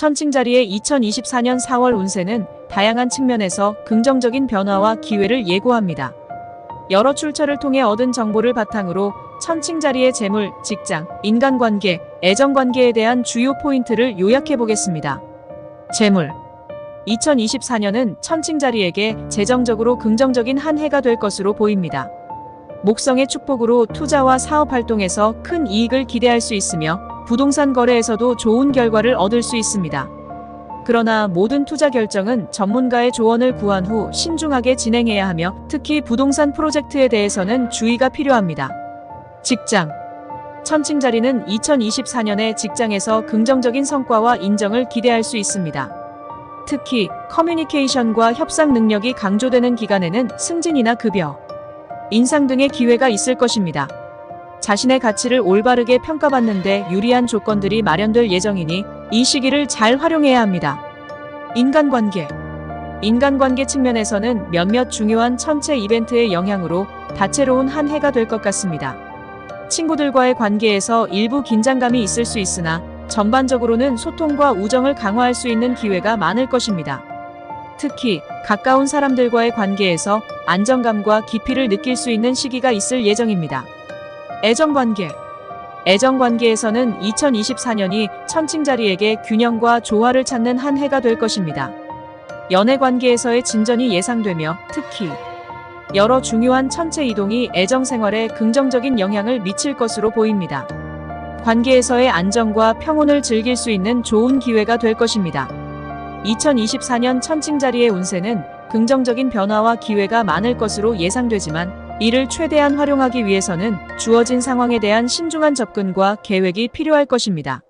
천칭 자리의 2024년 4월 운세는 다양한 측면에서 긍정적인 변화와 기회를 예고합니다. 여러 출처를 통해 얻은 정보를 바탕으로 천칭 자리의 재물, 직장, 인간관계, 애정관계에 대한 주요 포인트를 요약해 보겠습니다. 재물 2024년은 천칭 자리에게 재정적으로 긍정적인 한 해가 될 것으로 보입니다. 목성의 축복으로 투자와 사업 활동에서 큰 이익을 기대할 수 있으며 부동산 거래에서도 좋은 결과를 얻을 수 있습니다. 그러나 모든 투자 결정은 전문가의 조언을 구한 후 신중하게 진행해야 하며 특히 부동산 프로젝트에 대해서는 주의가 필요합니다. 직장 천칭자리는 2024년에 직장에서 긍정적인 성과와 인정을 기대할 수 있습니다. 특히 커뮤니케이션과 협상 능력이 강조되는 기간에는 승진이나 급여, 인상 등의 기회가 있을 것입니다. 자신의 가치를 올바르게 평가받는데 유리한 조건들이 마련될 예정이니 이 시기를 잘 활용해야 합니다. 인간관계 인간관계 측면에서는 몇몇 중요한 천체 이벤트의 영향으로 다채로운 한 해가 될 것 같습니다. 친구들과의 관계에서 일부 긴장감이 있을 수 있으나 전반적으로는 소통과 우정을 강화할 수 있는 기회가 많을 것입니다. 특히 가까운 사람들과의 관계에서 안정감과 깊이를 느낄 수 있는 시기가 있을 예정입니다. 애정관계 애정관계에서는 2024년이 천칭자리에게 균형과 조화를 찾는 한 해가 될 것입니다. 연애관계에서의 진전이 예상되며 특히 여러 중요한 천체 이동이 애정 생활에 긍정적인 영향을 미칠 것으로 보입니다. 관계에서의 안정과 평온을 즐길 수 있는 좋은 기회가 될 것입니다. 2024년 천칭자리의 운세는 긍정적인 변화와 기회가 많을 것으로 예상되지만 이를 최대한 활용하기 위해서는 주어진 상황에 대한 신중한 접근과 계획이 필요할 것입니다.